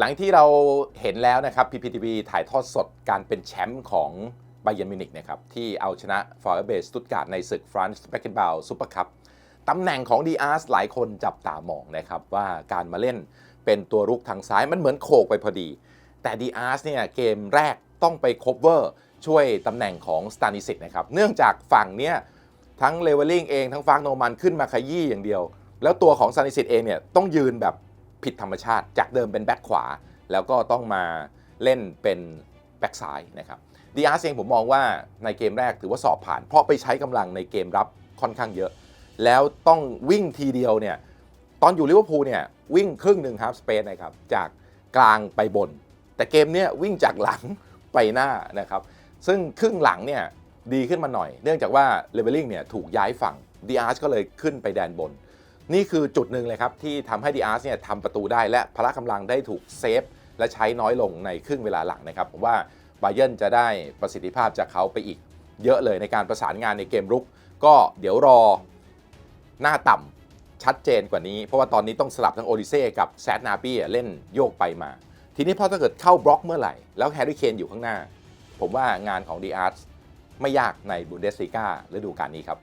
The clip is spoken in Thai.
หลังที่เราเห็นแล้วนะครับ PPTV ถ่ายทอดสดการเป็นแชมป์ของไบเยนมิวนิกนะครับที่เอาชนะฟอร์เบสตุตการ์ดในศึกฟรานซ์แบกเกนบาลซูเปอร์คัพตำแหน่งของดีอาร์สหลายคนจับตามองนะครับว่าการมาเล่นเป็นตัวรุกทางซ้ายมันเหมือนโขกไปพอดี แต่ดีอาร์สเนี่ยเกมแรกต้องไปคบเวอร์ช่วยตำแหน่งของสตานิสิตนะครับเนื่องจากฝั่งเนี้ยทั้งเลเวลลิงเองทั้งฟากโนมันขึ้นมาขยี้อย่างเดียว แล้วตัวของสตานิสิตเองเนี่ยต้องยืนแบบ ผิดธรรมชาติ จากเดิมเป็นแบ็คขวา แล้วก็ต้องมาเล่นเป็นแบ็คซ้ายนะครับดีอาร์เองผมมองว่าในเกมแรกถือว่าสอบผ่าน เพราะไปใช้กำลังในเกมรับค่อนข้างเยอะ แล้วต้องวิ่งทีเดียวเนี่ยตอนอยู่ลิเวอร์พูลเนี่ยวิ่งครึ่งหนึ่งครับสเปนนะครับจากกลางไปบน แต่เกมเนี้ยวิ่งจากหลังไปหน้านะครับซึ่งครึ่งหลังเนี่ยดีขึ้นมาหน่อย เนื่องจากว่าเลเวลลิ่งเนี่ยถูกย้ายฝั่งดีอาร์สก็เลยขึ้นไปแดนบน นี่คือจุดหนึ่งเลยครับ ที่ทำให้ดีอาร์สเนี่ยทำประตูได้และพละกำลังได้ถูกเซฟ และใช้น้อยลงในครึ่งเวลาหลังนะครับผมว่าบาเยิร์นจะได้ประสิทธิภาพจากเขาไปอีกเยอะเลยในการประสานงานในเกมรุก ก็เดี๋ยวรอหน้าต่ำชัดเจนกว่านี้ เพราะว่าตอนนี้ต้องสลับทั้งโอดิเซ่กับแซดนาปี้เล่นโยกไปมา ทีนี้พอถ้าเกิดเข้าบล็อกเมื่อไหร่ แล้วแฮร์รี่เคนอยู่ข้างหน้า ผมว่างานของดีอาร์สไม่ยากในบุนเดสลีกาฤดูกาลนี้ครับ